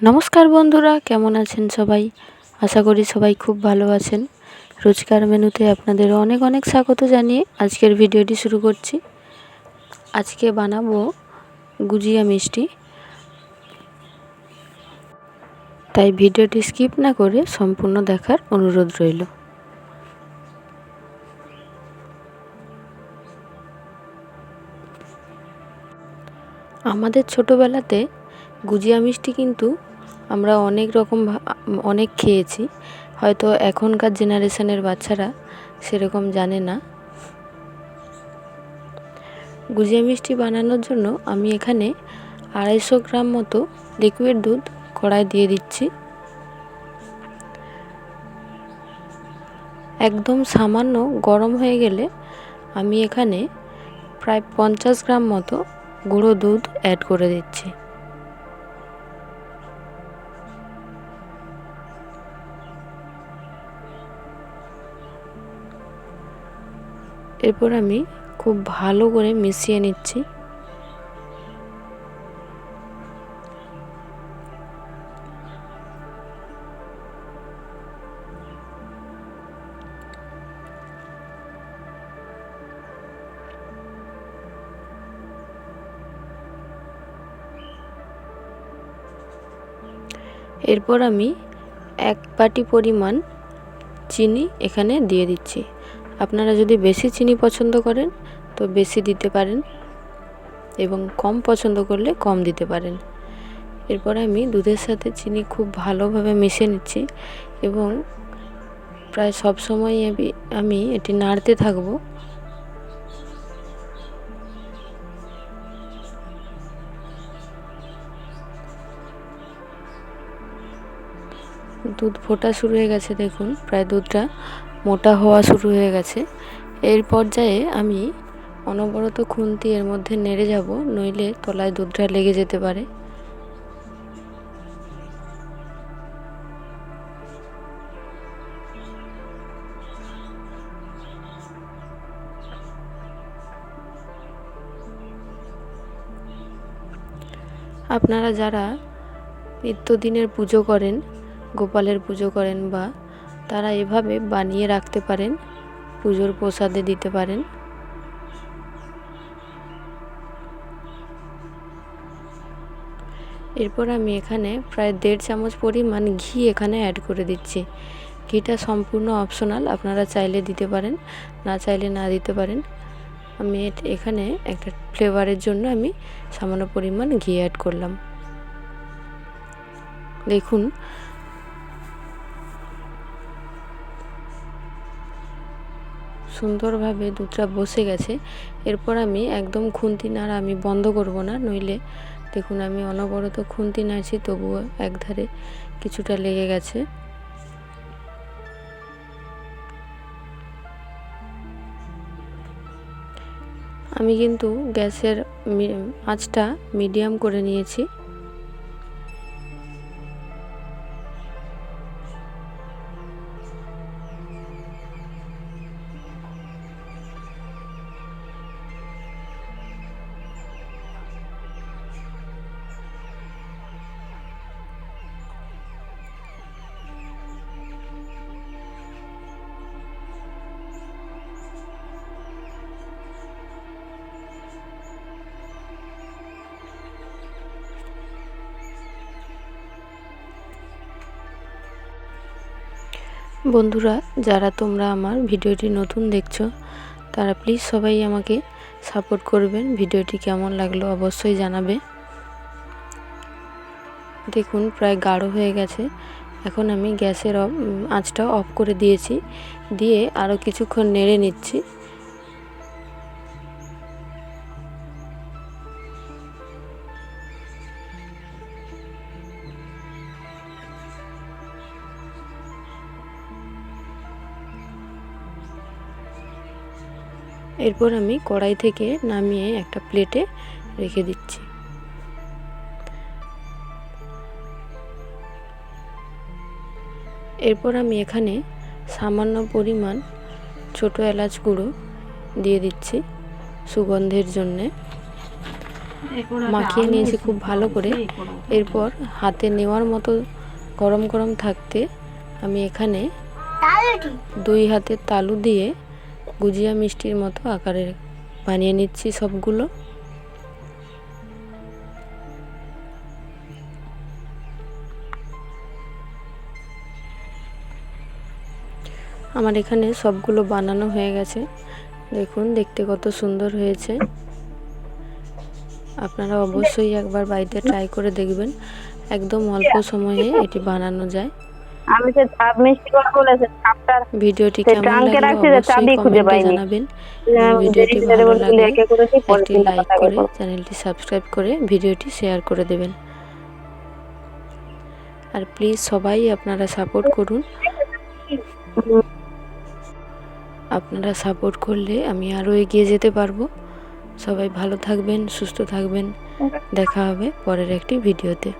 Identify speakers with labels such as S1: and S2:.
S1: নমস্কার বন্ধুরা, কেমন আছেন সবাই? আশা করি সবাই খুব ভালো আছেন। রোজকার মেনুতে আপনাদের অনেক অনেক স্বাগত জানিয়ে আজকের ভিডিওটি শুরু করছি। আজকে বানাবো গুজিয়া মিষ্টি। তাই ভিডিওটি স্কিপ না করে সম্পূর্ণ দেখার অনুরোধ রইল। আমাদের ছোটোবেলাতে গুজিয়া মিষ্টি কিন্তু আমরা অনেক রকম অনেক খেয়েছি। হয়তো এখনকার জেনারেশনের বাচ্চারা সেরকম জানে না। গুজিয়া মিষ্টি বানানোর জন্য আমি এখানে আড়াইশো গ্রাম মতো লিকুইড দুধ কড়াই দিয়ে দিচ্ছি। একদম সামান্য গরম হয়ে গেলে আমি এখানে প্রায় পঞ্চাশ গ্রাম মতো গুঁড়ো দুধ অ্যাড করে দিচ্ছি। এরপর আমি খুব ভালো করে মিশিয়ে নিচ্ছি। এরপর আমি এক বাটি পরিমাণ চিনি এখানে দিয়ে দিচ্ছি। আপনারা যদি বেশি চিনি পছন্দ করেন, তো বেশি দিতে পারেন এবং কম পছন্দ করলে কম দিতে পারেন। এরপর আমি দুধের সাথে চিনি খুব ভালোভাবে মিশিয়ে নিচ্ছি এবং প্রায় সব সময় আমি এটি নাড়তে থাকব। দুধ ফোটা শুরু হয়ে গেছে দেখুন, প্রায় দুধটা মোটা হওয়া শুরু হয়ে গেছে। এর পর্যায়ে আমি অনবরত খুন্তি এর মধ্যে নেড়ে যাব, নইলে তলায় দুধটা লেগে যেতে পারে। আপনারা যারা নিত্যদিনের পুজো করেন, গোপালের পুজো করেন বা তারা এভাবে বানিয়ে রাখতে পারেন, পুজোর প্রসাদে দিতে পারেন। এরপর আমি এখানে প্রায় দেড় চামচ পরিমাণ ঘি এখানে অ্যাড করে দিচ্ছি। ঘিটা সম্পূর্ণ অপশনাল আপনারা চাইলে দিতে পারেন, না চাইলে না দিতে পারেন। আমি এখানে একটা ফ্লেভারের জন্য আমি সামান্য পরিমাণ ঘি অ্যাড করলাম। দেখুন সুন্দরভাবে দুধটা বসে গেছে। এরপর আমি একদম খুন্তি নাড়া আমি বন্ধ করব না, নইলে দেখুন আমি অনবরত খুন্তি নাড়ছি তবুও একধারে কিছুটা লেগে গেছে। আমি কিন্তু গ্যাসের আঁচটা মিডিয়াম করে নিয়েছি। বন্ধুরা, যারা তোমরা আমার ভিডিওটি নতুন দেখছ, তারা প্লিজ সবাই আমাকে সাপোর্ট করবেন। ভিডিওটি কেমন লাগল অবশ্যই জানাবে। দেখুন, প্রায় গাঢ় হয়ে গেছে। এখন আমি গ্যাসের আঁচটা অফ করে দিয়েছি। দিয়ে আরও কিছুক্ষণ নেড়ে নিচ্ছি। এরপর আমি কড়াই থেকে নামিয়ে একটা প্লেটে রেখে দিচ্ছি। এরপর আমি এখানে সামান্য পরিমাণ ছোট এলাচ গুঁড়ো দিয়ে দিচ্ছি সুগন্ধের জন্যে। মাখিয়ে নিয়েছি খুব ভালো করে। এরপর হাতে নেওয়ার মতো গরম গরম থাকতে আমি এখানে দুই হাতের তালু দিয়ে গুজিয়া মিষ্টির মতো আকারে বানিয়ে নিচ্ছি সবগুলো। আমার এখানে সবগুলো বানানো হয়ে গেছে। দেখুন দেখতে কত সুন্দর হয়েছে। আপনারা অবশ্যই একবার বাড়িতে ট্রাই করে দেখবেন। একদম অল্প সময়ে এটি বানানো যায়।
S2: আমি সে চাপ মিষ্টি করে বলেছে চাপটা
S1: ভিডিওটি কেমন লাগল? অবশ্যই কমেন্টে জানাবেন। ভিডিওটি ভালো লাগলে একটি লাইক করে চ্যানেলটি সাবস্ক্রাইব করে ভিডিওটি শেয়ার করে দেবেন। আর প্লিজ সবাই আপনারা সাপোর্ট করুন। আপনারা সাপোর্ট করলে আমি আরও এগিয়ে যেতে পারব। সবাই ভালো থাকবেন সুস্থ থাকবেন। দেখা হবে পরের একটি ভিডিওতে।